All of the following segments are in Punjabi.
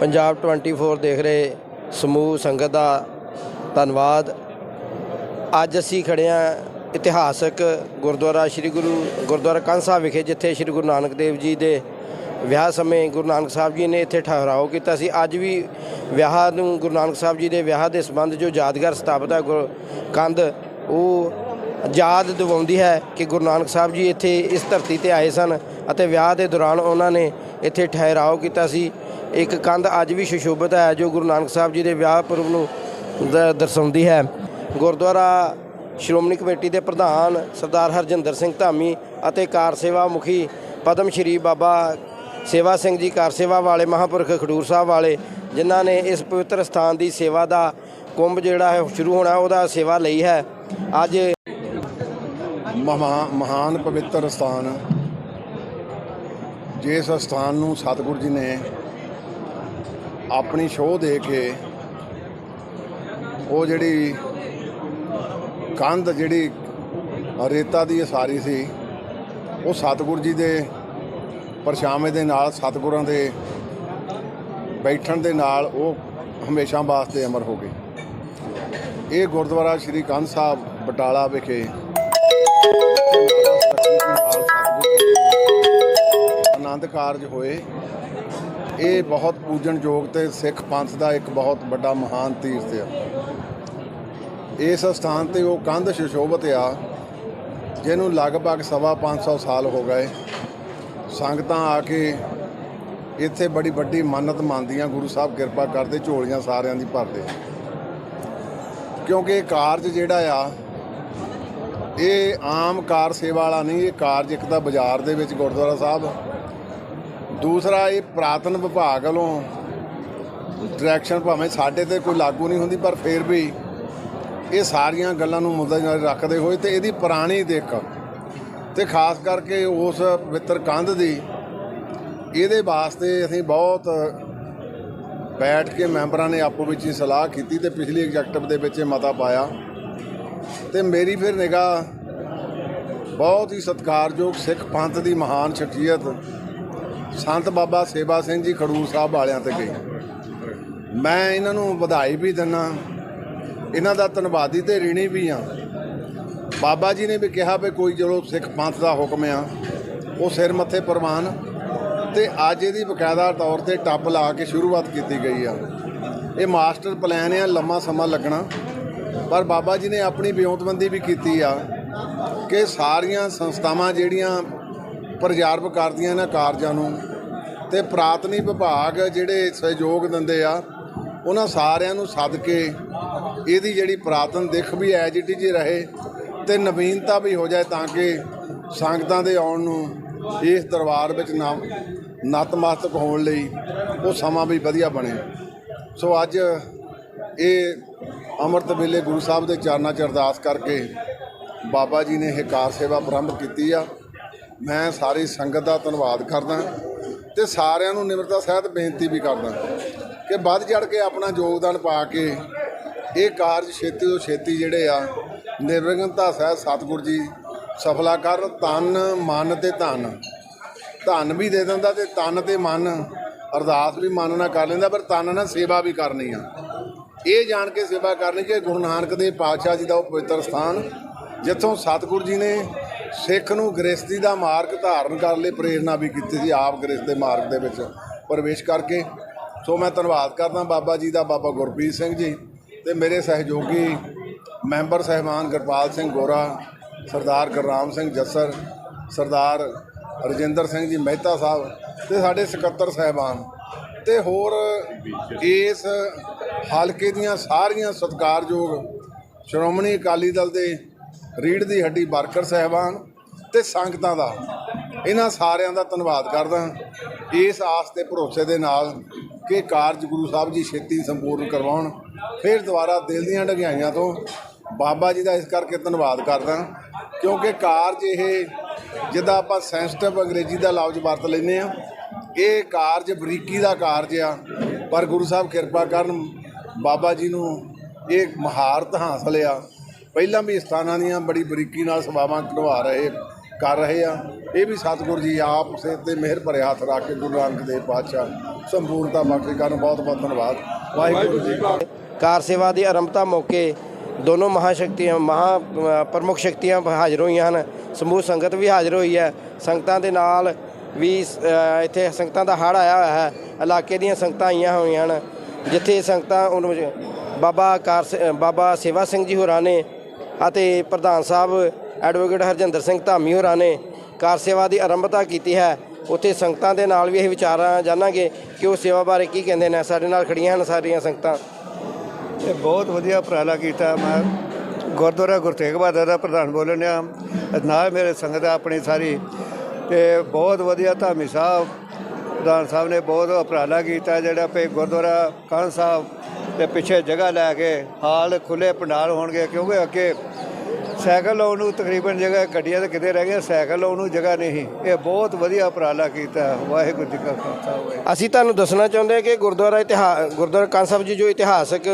ਪੰਜਾਬ 24 ਦੇਖ ਰਹੇ ਸਮੂਹ, ਸੰਗਤ ਦਾ ਧੰਨਵਾਦ। ਅੱਜ ਅਸੀਂ ਖੜੇ ਹਾਂ ਇਤਿਹਾਸਕ ਗੁਰਦੁਆਰਾ ਸ੍ਰੀ ਗੁਰੂ ਗੁਰਦੁਆਰਾ ਕੰਨ ਸਾਹਿਬ ਵਿਖੇ, ਜਿੱਥੇ ਸ੍ਰੀ ਗੁਰੂ ਨਾਨਕ ਦੇਵ ਜੀ ਦੇ ਵਿਆਹ ਸਮੇਂ ਗੁਰੂ ਨਾਨਕ ਸਾਹਿਬ ਜੀ ਨੇ ਇੱਥੇ ਠਹਿਰਾਓ ਕੀਤਾ ਸੀ। ਅੱਜ ਵੀ ਵਿਆਹ ਨੂੰ ਗੁਰੂ ਨਾਨਕ ਸਾਹਿਬ ਜੀ ਦੇ ਵਿਆਹ ਦੇ ਸੰਬੰਧ ਜੋ ਯਾਦਗਾਰ ਸਥਾਪਿਤ ਹੈ ਗੁਰ- ਕੰਧ, ਉਹ ਯਾਦ ਦਿਵਾਉਂਦੀ ਹੈ ਕਿ ਗੁਰੂ ਨਾਨਕ ਸਾਹਿਬ ਜੀ ਇੱਥੇ ਇਸ ਧਰਤੀ ਤੇ ਆਏ ਸਨ ਅਤੇ ਵਿਆਹ ਦੇ ਦੌਰਾਨ ਉਹਨਾਂ ਨੇ ਇੱਥੇ ਠਹਿਰਾਓ ਕੀਤਾ ਸੀ। ਇੱਕ ਕੰਧ ਅੱਜ ਵੀ ਸੁਸ਼ੋਭਿਤ ਹੈ, ਜੋ ਗੁਰੂ ਨਾਨਕ ਸਾਹਿਬ ਜੀ ਦੇ ਵਿਆਹ ਪੁਰਬ ਨੂੰ ਦ- ਦਰਸਾਉਂਦੀ ਹੈ। ਗੁਰਦੁਆਰਾ ਸ਼੍ਰੋਮਣੀ ਕਮੇਟੀ ਦੇ ਪ੍ਰਧਾਨ ਸਰਦਾਰ ਹਰਜਿੰਦਰ ਸਿੰਘ ਧਾਮੀ ਅਤੇ ਕਾਰ ਸੇਵਾ ਮੁਖੀ ਪਦਮ ਸ਼੍ਰੀ ਬਾਬਾ ਸੇਵਾ ਸਿੰਘ ਜੀ, ਕਾਰ ਸੇਵਾ ਵਾਲੇ ਮਹਾਂਪੁਰਖ ਖਡੂਰ ਸਾਹਿਬ ਵਾਲੇ, ਜਿਨ੍ਹਾਂ ਨੇ ਇਸ ਪਵਿੱਤਰ ਸਥਾਨ ਦੀ ਸੇਵਾ ਦਾ ਕੁੰਭ ਜਿਹੜਾ ਹੈ ਸ਼ੁਰੂ ਹੋਣਾ, ਉਹਦਾ ਸੇਵਾ ਲਈ ਹੈ। ਅੱਜ ਮਹਾ- ਮਹਾਨ ਪਵਿੱਤਰ ਸਥਾਨ। ਜਿਸ ਸਥਾਨ ਨੂੰ ਸਤਿਗੁਰੂ ਜੀ ਨੇ ਆਪਣੀ ਸ਼ੋਅ ਦੇ ਕੇ ਉਹ ਜਿਹੜੀ ਕੰਧ ਜਿਹੜੀ ਰੇਤਾ ਦੀ ਸਾਰੀ ਸੀ, ਉਹ ਸਤਿਗੁਰੂ ਜੀ ਦੇ ਪਰਛਾਵੇਂ ਦੇ ਨਾਲ, ਸਤਿਗੁਰਾਂ ਦੇ ਬੈਠਣ ਦੇ ਨਾਲ ਉਹ ਹਮੇਸ਼ਾ ਵਾਸਤੇ ਅਮਰ ਹੋ ਗਈ ਇਹ ਗੁਰਦੁਆਰਾ ਸ਼੍ਰੀ ਕੰਧ ਸਾਹਿਬ ਬਟਾਲਾ ਵਿਖੇ ਆਨੰਦ ਕਾਰਜ ਹੋਏ। ਇਹ ਬਹੁਤ ਪੂਜਨਯੋਗ ਤੇ ਸਿੱਖ ਪੰਥ ਦਾ ਇੱਕ ਬਹੁਤ ਵੱਡਾ ਮਹਾਨ ਤੀਰਥ ਆ। ਇਸ ਸਥਾਨ ਤੇ ਉਹ ਕੰਧ ਸ਼ਿਸ਼ੋਭਤ ਆ, ਜਿਹਨੂੰ ਲਗਭਗ ਸਵਾ 500 ਸਾਲ ਹੋ ਗਏ। ਸੰਗਤਾਂ ਆ ਕੇ ਇੱਥੇ ਬੜੀ ਵੱਡੀ ਮੰਨਤ ਮੰਨਦੀਆਂ, ਗੁਰੂ ਸਾਹਿਬ ਕਿਰਪਾ ਕਰਦੇ, ਝੋਲੀਆਂ ਸਾਰਿਆਂ ਦੀ ਭਰਦੇ। ਕਿਉਂਕਿ ਇਹ ਕਾਰਜ ਜਿਹੜਾ ਆ, ਇਹ ਆਮ ਕਾਰ ਸੇਵਾ ਵਾਲਾ ਨਹੀਂ, ਇਹ ਕਾਰਜ ਇੱਕ ਤਾਂ ਬਾਜ਼ਾਰ ਦੇ ਵਿੱਚ, ਗੁਰਦੁਆਰਾ ਸਾਹਿਬ ਦੂਸਰਾ ਇਹ ਪ੍ਰਾਤਨ ਵਿਭਾਗ ਵੱਲੋਂ ਡਾਇਰੈਕਸ਼ਨ ਭਾਵੇਂ ਸਾਡੇ ਤੇ ਕੋਈ ਲਾਗੂ ਨਹੀਂ ਹੁੰਦੀ, ਪਰ ਫਿਰ ਵੀ ਇਹ ਸਾਰੀਆਂ ਗੱਲਾਂ ਨੂੰ ਮੁੱਦੇ ਰੱਖਦੇ ਹੋਏ ਤੇ ਇਹਦੀ ਪੁਰਾਣੀ ਦਿੱਖ ਤੇ ਖਾਸ ਕਰਕੇ ਉਸ ਪਵਿੱਤਰ ਕੰਧ ਦੀ, ਇਹਦੇ ਵਾਸਤੇ ਅਸੀਂ ਬਹੁਤ ਬੈਠ ਕੇ ਮੈਂਬਰਾਂ ਨੇ ਆਪੋ ਵਿੱਚ ਹੀ ਸਲਾਹ ਕੀਤੀ ਤੇ ਪਿਛਲੀ ਐਗਜ਼ੈਕਟਿਵ ਦੇ ਵਿੱਚ ਇਹ ਮਤਾ ਪਾਇਆ ਤੇ ਮੇਰੀ ਫਿਰ ਨਿਗਾਹ ਬਹੁਤ ਹੀ ਸਤਿਕਾਰਯੋਗ ਸਿੱਖ ਪੰਥ ਦੀ ਮਹਾਨ ਸ਼ਖਸੀਅਤ ਸੰਤ ਬਾਬਾ ਸੇਵਾ ਸਿੰਘ ਜੀ ਖਡੂਰ ਸਾਹਿਬ ਵਾਲਿਆਂ ਤੇ ਗਈ ਮੈਂ ਇਹਨਾਂ ਨੂੰ ਵਧਾਈ ਵੀ ਦਿੰਨਾ, ਇਹਨਾਂ ਦਾ ਧੰਨਵਾਦੀ ਤੇ ਰੀਣੀ ਵੀ ਆ। ਬਾਬਾ ਜੀ ਨੇ ਵੀ ਕਿਹਾ ਵੀ ਕੋਈ ਚਲੋ ਸਿੱਖ ਪੰਥ ਦਾ ਹੁਕਮ ਆ, ਉਹ ਸਿਰ ਮੱਥੇ ਪ੍ਰਵਾਨ ਤੇ ਅੱਜ ਇਹਦੀ ਬਕਾਇਦਾ ਤੌਰ ਤੇ ਟੱਬ ਲਾ ਕੇ ਸ਼ੁਰੂਆਤ ਕੀਤੀ ਗਈ ਆ। ਇਹ ਮਾਸਟਰ ਪਲਾਨ ਆ, ਲੰਮਾ ਸਮਾਂ ਲੱਗਣਾ। ਪਰ ਬਾਬਾ ਜੀ ਨੇ ਆਪਣੀ ਵਿਉਂਤਬੰਦੀ ਵੀ ਕੀਤੀ ਆ ਕਿ ਸਾਰੀਆਂ ਸੰਸਥਾਵਾਂ ਜਿਹੜੀਆਂ ਪ੍ਰਜਰਵ ਕਰਦੀਆਂ ਇਹਨਾਂ ਕਾਰਜਾਂ ਨੂੰ ਤੇ ਪ੍ਰਾਤਨੀ ਵਿਭਾਗ ਜਿਹੜੇ ਸਹਿਯੋਗ ਦਿੰਦੇ ਆ, ਉਹਨਾਂ ਸਾਰਿਆਂ ਨੂੰ ਸੱਦ ਕੇ ਇਹਦੀ ਜਿਹੜੀ ਪ੍ਰਾਤਨ ਦਿੱਖ ਵੀ ਐਜ ਇਟ ਜੀ ਰਹੇ ਤੇ ਨਵੀਨਤਾ ਵੀ ਹੋ ਜਾਏ ਤਾਂ ਕਿ ਸੰਗਤਾਂ ਦੇ ਆਉਣ ਨੂੰ ਇਸ ਦਰਬਾਰ ਵਿੱਚ ਨਤਮਸਤਕ ਹੋਣ ਲਈ ਉਹ ਸਮਾਂ ਵੀ ਵਧੀਆ ਬਣੇ। ਸੋ ਅੱਜ ਇਹ ਅੰਮ੍ਰਿਤ ਵੇਲੇ ਗੁਰੂ ਸਾਹਿਬ ਦੇ ਚਰਨਾਂ 'ਚ ਅਰਦਾਸ ਕਰਕੇ ਬਾਬਾ ਜੀ ਨੇ ਇਹ ਕਾਰ ਸੇਵਾ ਪ੍ਰਾਰੰਭ ਕੀਤੀ ਆ। ਮੈਂ ਸਾਰੀ ਸੰਗਤ ਦਾ ਧੰਨਵਾਦ ਕਰਦਾ ਤੇ ਸਾਰਿਆਂ ਨੂੰ ਨਿਮਰਤਾ ਸਹਿਤ ਬੇਨਤੀ ਵੀ ਕਰਦਾ ਕਿ ਵੱਧ ਚੜ ਕੇ ਆਪਣਾ ਯੋਗਦਾਨ ਪਾ ਕੇ ਇਹ ਕਾਰਜ ਛੇਤੀ ਤੋਂ ਛੇਤੀ ਜਿਹੜੇ ਆ, ਨਿਰਵਿਘਨਤਾ ਸਹਿਤ ਸਤਿਗੁਰ ਜੀ ਸਫਲਾ ਕਰ ਤਨ ਮਨ ਤੇ ਧਨ। ਧਨ ਵੀ ਦੇ ਦਿੰਦਾ ਤੇ ਤਨ ਤੇ ਮਨ, ਅਰਦਾਸ ਵੀ ਮਨ ਨਾਲ ਕਰ ਲੈਂਦਾ, ਪਰ ਤਨ ਨਾਲ ਸੇਵਾ ਵੀ ਕਰਨੀ ਆ। ਇਹ ਜਾਣ ਕੇ ਸੇਵਾ ਕਰਨੀ ਕਿ ਗੁਰੂ ਨਾਨਕ ਦੇਵ ਪਾਤਸ਼ਾਹ ਜੀ ਦਾ ਉਹ ਪਵਿੱਤਰ ਸਥਾਨ, ਜਿੱਥੋਂ ਸਤਿਗੁਰੂ ਜੀ ਨੇ ਸਿੱਖ ਨੂੰ ਗ੍ਰਸਤੀ ਦਾ ਮਾਰਗ ਧਾਰਨ ਕਰਨ ਲਈ ਪ੍ਰੇਰਣਾ ਵੀ ਕੀਤੀ ਸੀ, ਆਪ ਗ੍ਰਸਤ ਦੇ ਮਾਰਗ ਦੇ ਵਿੱਚ ਪ੍ਰਵੇਸ਼ ਕਰਕੇ। ਸੋ ਮੈਂ ਧੰਨਵਾਦ ਕਰਦਾ ਬਾਬਾ ਜੀ ਦਾ, ਬਾਬਾ ਗੁਰਪ੍ਰੀਤ ਸਿੰਘ ਜੀ ਤੇ ਮੇਰੇ ਸਹਿਯੋਗੀ ਮੈਂਬਰ ਸਹਿਬਾਨ ਗੁਰਪਾਲ ਸਿੰਘ ਗੋਰਾ, ਸਰਦਾਰ ਗੁਰਰਾਮ ਸਿੰਘ ਜੱਸਰ, ਸਰਦਾਰ ਰਜਿੰਦਰ ਸਿੰਘ ਜੀ ਮਹਿਤਾ ਸਾਹਿਬ ਤੇ ਸਾਡੇ ਸਕੱਤਰ ਸਹਿਬਾਨ ਤੇ ਹੋਰ ਇਸ ਹਲਕੇ ਦੀਆਂ ਸਾਰੀਆਂ ਸਤਿਕਾਰਯੋਗ ਸ਼੍ਰੋਮਣੀ ਅਕਾਲੀ ਦਲ ਦੇ ਰੀੜ ਦੀ ਹੱਡੀ ਵਰਕਰ ਸਹਿਬਾਨ ਤੇ ਸੰਗਤਾਂ ਦਾ। ਇਹਨਾਂ ਸਾਰਿਆਂ ਦਾ ਧੰਨਵਾਦ ਕਰਦਾ ਇਸ ਆਸ ਤੇ ਭਰੋਸੇ ਦੇ ਨਾਲ ਕਿ ਕਾਰਜ ਗੁਰੂ ਸਾਹਿਬ ਜੀ ਛੇਤੀ ਸੰਪੂਰਨ ਕਰਵਾਉਣ। ਫਿਰ ਦੁਬਾਰਾ ਦਿਲ ਦੀਆਂ ਢਗਿਆਈਆਂ ਤੋਂ ਬਾਬਾ ਜੀ ਦਾ ਇਸ ਕਰਕੇ ਧੰਨਵਾਦ ਕਰਦਾ ਕਿਉਂਕਿ ਕਾਰਜ ਇਹ ਜਿੱਦਾਂ ਆਪਾਂ ਸੈਂਸਿਟਿਵ ਅੰਗਰੇਜ਼ੀ ਦਾ ਲਫ਼ਜ਼ ਵਰਤ ਲੈਂਦੇ ਆ ਇਹ ਕਾਰਜ ਬਰੀਕੀ ਦਾ ਕਾਰਜ ਆ। ਪਰ ਗੁਰੂ ਸਾਹਿਬ ਕਿਰਪਾ ਕਰਨ ਬਾਬਾ ਜੀ ਨੂੰ ਇਹ ਮਹਾਰਤ ਹਾਸਲ ਆ। ਪਹਿਲਾਂ ਵੀ ਸਥਾਨਾਂ ਦੀਆਂ ਬੜੀ ਬਰੀਕੀ ਨਾਲ ਸੇਵਾਵਾਂ ਕਰਵਾ ਰਹੇ ਕਰ ਰਹੇ ਆ। ਇਹ ਵੀ ਸਤਿਗੁਰੂ ਜੀ ਆਪ ਸੇ ਤੇ ਮਿਹਰ ਭਰੇ ਹੱਥ ਰੱਖ ਕੇ ਗੁਰੂ ਨਾਨਕ ਦੇਵ ਪਾਤਸ਼ਾਹ ਸੰਪੂਰਨਤਾ ਬਖਸ਼ੇ ਕਰਨ ਬਹੁਤ ਬਹੁਤ ਧੰਨਵਾਦ। ਵਾਹਿਗੁਰੂ ਜੀ ਕਾ ਕਾਰ ਸੇਵਾ ਦੀ ਆਰੰਭਤਾ ਮੌਕੇ ਦੋਨੋਂ ਮਹਾਸ਼ਕਤੀਆਂ ਮਹਾ ਅ, ਪ੍ਰਮੁੱਖ ਸ਼ਕਤੀਆਂ ਹਾਜ਼ਰ ਹੋਈਆਂ ਹਨ। ਸਮੂਹ ਸੰਗਤ ਵੀ ਹਾਜ਼ਰ ਹੋਈ ਹੈ। ਸੰਗਤਾਂ ਦੇ ਨਾਲ ਵੀ ਇੱਥੇ ਸੰਗਤਾਂ ਦਾ ਹੜ੍ਹ ਆਇਆ ਹੋਇਆ ਹੈ। ਇਲਾਕੇ ਦੀਆਂ ਸੰਗਤਾਂ ਆਈਆਂ ਹੋਈਆਂ ਹਨ। ਜਿੱਥੇ ਸੰਗਤਾਂ ਉਹਨਾਂ ਬਾਬਾ ਕਾਰ ਬਾਬਾ ਸੇਵਾ ਸਿੰਘ ਜੀ ਹੋਰਾਂ ਨੇ ਅਤੇ ਪ੍ਰਧਾਨ ਸਾਹਿਬ ਐਡਵੋਕੇਟ ਹਰਜਿੰਦਰ ਸਿੰਘ ਧਾਮੀ ਹੋਰਾਂ ਨੇ ਕਾਰ ਸੇਵਾ ਦੀ ਆਰੰਭਤਾ ਕੀਤੀ ਹੈ। ਉੱਥੇ ਸੰਗਤਾਂ ਦੇ ਨਾਲ ਵੀ ਇਹ ਵਿਚਾਰਾਂ ਜਾਣਾਂਗੇ ਕਿ ਉਹ ਸੇਵਾ ਬਾਰੇ ਕੀ ਕਹਿੰਦੇ ਨੇ। ਸਾਡੇ ਨਾਲ ਖੜੀਆਂ ਹਨ ਸਾਰੀਆਂ ਸੰਗਤਾਂ। ਇਹ ਬਹੁਤ ਵਧੀਆ ਉਪਰਾਲਾ ਕੀਤਾ ਮੈਂ। ਗੁਰਦੁਆਰਾ ਗੁਰੂ ਤੇਗ ਬਹਾਦਰ ਦਾ ਪ੍ਰਧਾਨ ਬੋਲਣ ਡਿਆ। ਨਾਲ ਮੇਰੇ ਸੰਗਤ ਆ ਆਪਣੀ ਸਾਰੀ। ਤੇ ਬਹੁਤ ਵਧੀਆ ਧਾਮੀ ਸਾਹਿਬ। ਪ੍ਰਧਾਨ ਸਾਹਿਬ ਨੇ ਬਹੁਤ ਉਪਰਾਲਾ ਕੀਤਾ ਜਿਹੜਾ ਪੇ ਗੁਰਦੁਆਰਾ ਕਾਨ ਸਾਹਿਬ ਦੇ ਪਿੱਛੇ ਜਗ੍ਹਾ ਲੈ ਕੇ ਹਾਲ ਖੁੱਲੇ ਪੰਡਾਲ ਹੋਣਗੇ, ਕਿਉਂਕਿ ਅੱਗੇ ਸਾਈਕਲ ਲਾਉਣ ਨੂੰ ਤਕਰੀਬਨ ਜਗ੍ਹਾ ਗੱਡੀਆਂ ਤਾਂ ਕਿਤੇ ਰਹਿ ਗਈਆਂ, ਸਾਈਕਲ ਲਾਉਣ ਨੂੰ ਜਗ੍ਹਾ ਨਹੀਂ ਇਹ ਬਹੁਤ ਵਧੀਆ ਉਪਰਾਲਾ ਕੀਤਾ ਵਾਹਿਗੁਰੂ ਜੀ ਕਾ ਖਾਲਸਾ ਅਸੀਂ ਤੁਹਾਨੂੰ ਦੱਸਣਾ ਚਾਹੁੰਦੇ ਹਾਂ ਕਿ ਗੁਰਦੁਆਰਾ ਇਤਿਹਾਸ ਗੁਰਦੁਆਰਾ ਕਾਂਹ ਸਾਹਿਬ ਜੀ ਜੋ ਇਤਿਹਾਸਕ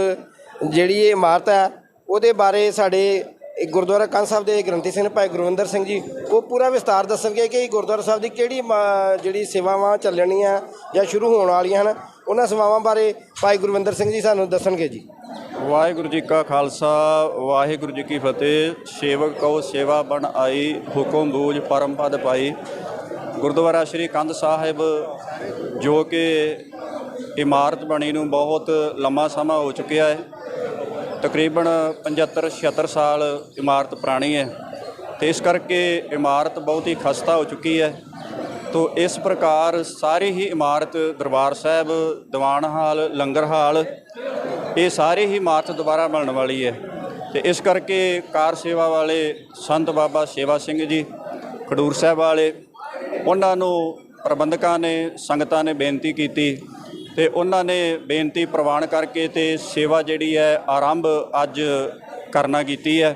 ਜਿਹੜੀ ਇਹ ਇਮਾਰਤ ਹੈ, ਉਹਦੇ ਬਾਰੇ ਸਾਡੇ ਗੁਰਦੁਆਰਾ ਕਾਂਹ ਸਾਹਿਬ ਦੇ ਗ੍ਰੰਥੀ ਸਿੰਘ ਭਾਈ ਗੁਰਵਿੰਦਰ ਸਿੰਘ ਜੀ, ਉਹ ਪੂਰਾ ਵਿਸਤਾਰ ਦੱਸਣਗੇ ਕਿ ਗੁਰਦੁਆਰਾ ਸਾਹਿਬ ਦੀ ਕਿਹੜੀ ਮਾ- ਜਿਹੜੀ ਸੇਵਾਵਾਂ ਚੱਲਣੀਆਂ ਜਾਂ ਸ਼ੁਰੂ ਹੋਣ ਵਾਲੀਆਂ ਹਨ। ਉਹਨਾਂ ਸੇਵਾਵਾਂ ਬਾਰੇ ਭਾਈ ਗੁਰਵਿੰਦਰ ਸਿੰਘ ਜੀ ਸਾਨੂੰ ਦੱਸਣਗੇ ਜੀ। ਵਾਹਿਗੁਰੂ ਜੀ ਕਾ ਖਾਲਸਾ, ਵਾਹਿਗੁਰੂ ਜੀ ਕੀ ਫਤਿਹ। ਸੇਵਕ ਕਉ ਸੇਵਾ ਬਣ ਆਈ, ਹੁਕਮ ਬੂਝ ਪਰਮ ਪਦ ਪਾਈ। ਗੁਰਦੁਆਰਾ ਸ੍ਰੀ ਕੰਧ ਸਾਹਿਬ, ਜੋ ਕਿ ਇਮਾਰਤ ਬਣੀ ਨੂੰ ਬਹੁਤ ਲੰਮਾ ਸਮਾਂ ਹੋ ਚੁੱਕਿਆ ਹੈ। ਤਕਰੀਬਨ 75 76 ਸਾਲ ਇਮਾਰਤ ਪੁਰਾਣੀ ਹੈ। ਤੇ ਇਸ ਕਰਕੇ ਇਮਾਰਤ ਬਹੁਤ ਹੀ ਖਸਤਾ ਹੋ ਚੁੱਕੀ ਹੈ। ਤੋ ਇਸ ਪ੍ਰਕਾਰ ਸਾਰੀ ਹੀ ਇਮਾਰਤ ਦਰਬਾਰ ਸਾਹਿਬ, ਦੀਵਾਨ ਹਾਲ, ਲੰਗਰ ਹਾਲ, ਇਹ ਸਾਰੇ ਹੀ ਇਮਾਰਤ ਦੁਬਾਰਾ ਬਣਨ ਵਾਲੀ ਹੈ। ਤੇ ਇਸ ਕਰਕੇ ਕਾਰ ਸੇਵਾ ਵਾਲੇ ਸੰਤ ਬਾਬਾ ਸੇਵਾ ਸਿੰਘ ਜੀ, ਖਡੂਰ ਸਾਹਿਬ ਵਾਲੇ, ਉਹਨਾਂ ਨੂੰ ਪ੍ਰਬੰਧਕਾਂ ਨੇ, ਸੰਗਤਾਂ ਨੇ ਬੇਨਤੀ ਕੀਤੀ ਤੇ ਉਹਨਾਂ ਨੇ ਬੇਨਤੀ ਪ੍ਰਵਾਨ ਕਰਕੇ ਤੇ ਸੇਵਾ ਜਿਹੜੀ ਹੈ ਆਰੰਭ ਅੱਜ ਕਰਨਾ ਕੀਤੀ ਹੈ।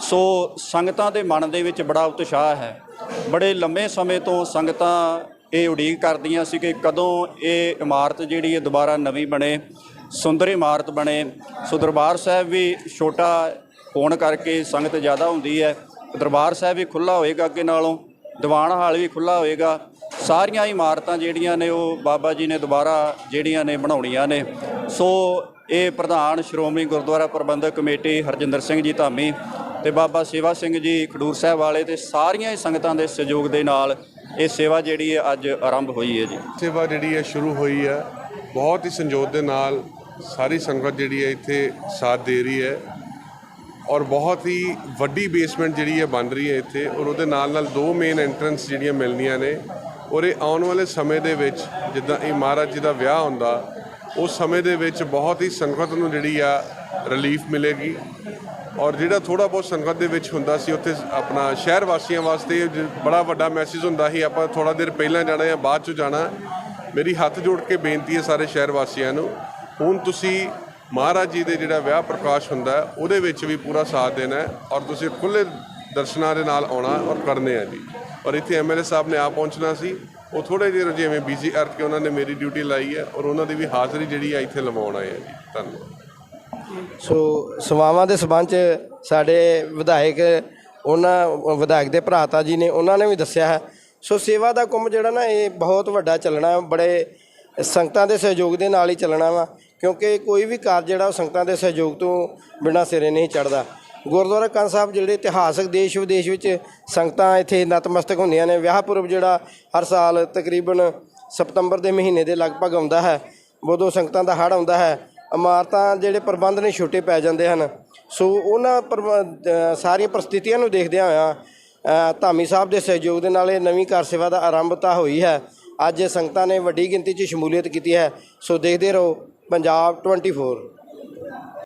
ਸੋ ਸੰਗਤਾਂ ਦੇ ਮਨ ਦੇ ਵਿੱਚ ਬੜਾ ਉਤਸ਼ਾਹ ਹੈ। ਬੜੇ ਲੰਮੇ ਸਮੇਂ ਤੋਂ ਸੰਗਤਾਂ ਇਹ ਉਡੀਕ ਕਰਦੀਆਂ ਸੀ ਕਿ ਕਦੋਂ ਇਹ ਇਮਾਰਤ ਜਿਹੜੀ ਹੈ ਦੁਬਾਰਾ ਨਵੀਂ ਬਣੇ, ਸੁੰਦਰ ਇਮਾਰਤ ਬਣੇ। ਸੋ ਦਰਬਾਰ ਸਾਹਿਬ ਵੀ ਛੋਟਾ ਹੋਣ ਕਰਕੇ ਸੰਗਤ ਜ਼ਿਆਦਾ ਹੁੰਦੀ ਹੈ। ਦਰਬਾਰ ਸਾਹਿਬ ਵੀ ਖੁੱਲਾ ਹੋਏਗਾ ਅੱਗੇ ਨਾਲੋਂ, ਦੀਵਾਨ ਹਾਲ ਵੀ ਖੁੱਲਾ ਹੋਏਗਾ। ਸਾਰੀਆਂ ਇਮਾਰਤਾਂ ਜਿਹੜੀਆਂ ਨੇ ਉਹ ਬਾਬਾ ਜੀ ਨੇ ਦੁਬਾਰਾ ਜਿਹੜੀਆਂ ਨੇ ਬਣਾਉਣੀਆਂ ਨੇ। ਸੋ ਇਹ ਪ੍ਰਧਾਨ ਸ਼੍ਰੋਮਣੀ ਗੁਰਦੁਆਰਾ ਪ੍ਰਬੰਧਕ ਕਮੇਟੀ ਹਰਜਿੰਦਰ ਸਿੰਘ ਜੀ ਧਾਮੀ ਤੇ ਬਾਬਾ ਸੇਵਾ ਸਿੰਘ ਜੀ ਖਡੂਰ ਸਾਹਿਬ ਵਾਲੇ ਤੇ ਸਾਰੀਆਂ ਹੀ ਸੰਗਤਾਂ ਦੇ ਸਹਿਯੋਗ ਦੇ ਨਾਲ ਇਹ ਸੇਵਾ ਜਿਹੜੀ ਹੈ ਅੱਜ ਆਰੰਭ ਹੋਈ ਹੈ ਜੀ। ਸੇਵਾ ਜਿਹੜੀ ਹੈ ਸ਼ੁਰੂ ਹੋਈ ਹੈ। ਬਹੁਤ ਹੀ ਸੰਜੋਤ ਦੇ ਨਾਲ ਸਾਰੀ ਸੰਗਤ ਜਿਹੜੀ ਹੈ ਇੱਥੇ ਸਾਥ ਦੇ ਰਹੀ ਹੈ। ਔਰ ਬਹੁਤ ਹੀ ਵੱਡੀ ਬੇਸਮੈਂਟ ਜਿਹੜੀ ਹੈ ਬਣ ਰਹੀ ਹੈ ਇੱਥੇ ਔਰ ਉਹਦੇ ਨਾਲ ਨਾਲ ਦੋ ਮੇਨ ਐਂਟਰੈਂਸ ਜਿਹੜੀਆਂ ਮਿਲਣੀਆਂ ਨੇ। ਔਰ ਇਹ ਆਉਣ ਵਾਲੇ ਸਮੇਂ ਦੇ ਵਿੱਚ ਜਿੱਦਾਂ ਇਹ ਮਹਾਰਾਜ ਜੀ ਦਾ ਵਿਆਹ ਹੁੰਦਾ, ਉਸ ਸਮੇਂ ਦੇ ਵਿੱਚ ਬਹੁਤ ਹੀ ਸੰਗਤ ਨੂੰ ਜਿਹੜੀ ਆ ਰਿਲੀਫ ਮਿਲੇਗੀ। ਔਰ ਜਿਹੜਾ ਥੋੜਾ ਬਹੁਤ ਸੰਗਤ ਦੇ ਵਿੱਚ ਹੁੰਦਾ ਸੀ, ਉੱਥੇ ਆਪਣਾ ਸ਼ਹਿਰ ਵਾਸੀਆਂ ਵਾਸਤੇ ਬੜਾ ਵੱਡਾ ਮੈਸੇਜ ਹੁੰਦਾ ਸੀ, ਆਪਾਂ ਥੋੜਾ ਦੇਰ ਪਹਿਲਾਂ ਜਾਣਾ ਜਾਂ ਬਾਅਦ 'ਚੋਂ ਜਾਣਾ। ਮੇਰੀ ਹੱਥ ਜੋੜ ਕੇ ਬੇਨਤੀ ਹੈ ਸਾਰੇ ਸ਼ਹਿਰ ਵਾਸੀਆਂ ਨੂੰ, ਹੁਣ ਤੁਸੀਂ ਮਹਾਰਾਜ ਜੀ ਦੇ ਜਿਹੜਾ ਵਿਆਹ ਪ੍ਰਕਾਸ਼ ਹੁੰਦਾ, ਉਹਦੇ ਵਿੱਚ ਵੀ ਪੂਰਾ ਸਾਥ ਦੇਣਾ ਔਰ ਤੁਸੀਂ ਖੁੱਲੇ ਦਰਸ਼ਨਾਂ ਦੇ ਨਾਲ ਆਉਣਾ ਔਰ ਕਰਨੇ ਆ ਜੀ। ਔਰ ਇੱਥੇ ਐਮਐਲਏ ਸਾਹਿਬ ਨੇ ਆ ਪਹੁੰਚਣਾ ਸੀ, ਉਹ ਥੋੜੇ ਜਿਹੇ ਜਿਵੇਂ ਬਿਜ਼ੀ ਕਰਕੇ ਉਹਨਾਂ ਨੇ ਮੇਰੀ ਡਿਊਟੀ ਲਾਈ ਹੈ ਔਰ ਉਹਨਾਂ ਦੀ ਵੀ ਹਾਜ਼ਰੀ ਜਿਹੜੀ ਆ ਇੱਥੇ ਲਵਾਉਣਾ ਹੈ ਜੀ। ਧੰਨਵਾਦ। ਸੋ ਸੇਵਾਵਾਂ ਦੇ ਸਬੰਧ ਚ ਸਾਡੇ ਵਿਧਾਇਕ, ਉਹਨਾਂ, ਵਿਧਾਇਕ ਦੇ ਭਰਾਤਾ ਜੀ ਨੇ, ਉਹਨਾਂ ਨੇ ਵੀ ਦੱਸਿਆ ਹੈ। ਸੋ ਸੇਵਾ ਦਾ ਕੰਮ ਜਿਹੜਾ ਨਾ, ਇਹ ਬਹੁਤ ਵੱਡਾ ਚੱਲਣਾ, ਬੜੇ ਸੰਗਤਾਂ ਦੇ ਸਹਿਯੋਗ ਦੇ ਨਾਲ ਹੀ ਚੱਲਣਾ ਵਾ, ਕਿਉਂਕਿ ਕੋਈ ਵੀ ਕਾਰਜ ਜਿਹੜਾ ਉਹ ਸੰਗਤਾਂ ਦੇ ਸਹਿਯੋਗ ਤੋਂ ਬਿਨਾਂ ਸਿਰੇ ਨਹੀਂ ਚੜਦਾ ਗੁਰਦੁਆਰਾ ਕੰਨ ਸਾਹਿਬ ਜਿਹੜੇ ਇਤਿਹਾਸਕ ਦੇਸ਼ ਵਿਦੇਸ਼ ਵਿੱਚ ਸੰਗਤਾਂ ਇੱਥੇ ਨਤਮਸਤਕ ਹੁੰਦੀਆਂ ਨੇ, ਵਿਆਹ ਪੁਰਬ ਜਿਹੜਾ ਹਰ ਸਾਲ ਤਕਰੀਬਨ ਸਤੰਬਰ ਦੇ ਮਹੀਨੇ ਦੇ ਲਗਭਗ ਆਉਂਦਾ ਹੈ। ਉਦੋਂ ਸੰਗਤਾਂ ਦਾ ਹੜ੍ਹ ਆਉਂਦਾ ਹੈ। ਇਮਾਰਤਾਂ ਜਿਹੜੇ ਪ੍ਰਬੰਧ ਨੇ ਛੋਟੇ ਪੈ ਜਾਂਦੇ ਹਨ। ਸੋ ਉਹਨਾਂ ਪ੍ਰਬ- ਅ, ਸਾਰੀਆਂ ਪਰਿਸਥਿਤੀਆਂ ਨੂੰ ਦੇਖਦਿਆਂ ਹੋਇਆਂ ਅ, ਧਾਮੀ ਸਾਹਿਬ ਦੇ ਸਹਿਯੋਗ ਦੇ ਨਾਲ ਇਹ ਨਵੀਂ ਕਾਰ ਸੇਵਾ ਦਾ ਆਰੰਭਤਾ ਹੋਈ ਹੈ। ਅੱਜ ਸੰਗਤਾਂ ਨੇ ਵੱਡੀ ਗਿਣਤੀ 'ਚ ਸ਼ਮੂਲੀਅਤ ਕੀਤੀ ਹੈ। ਸੋ ਦੇਖਦੇ ਰਹੋ ਪੰਜਾਬ 24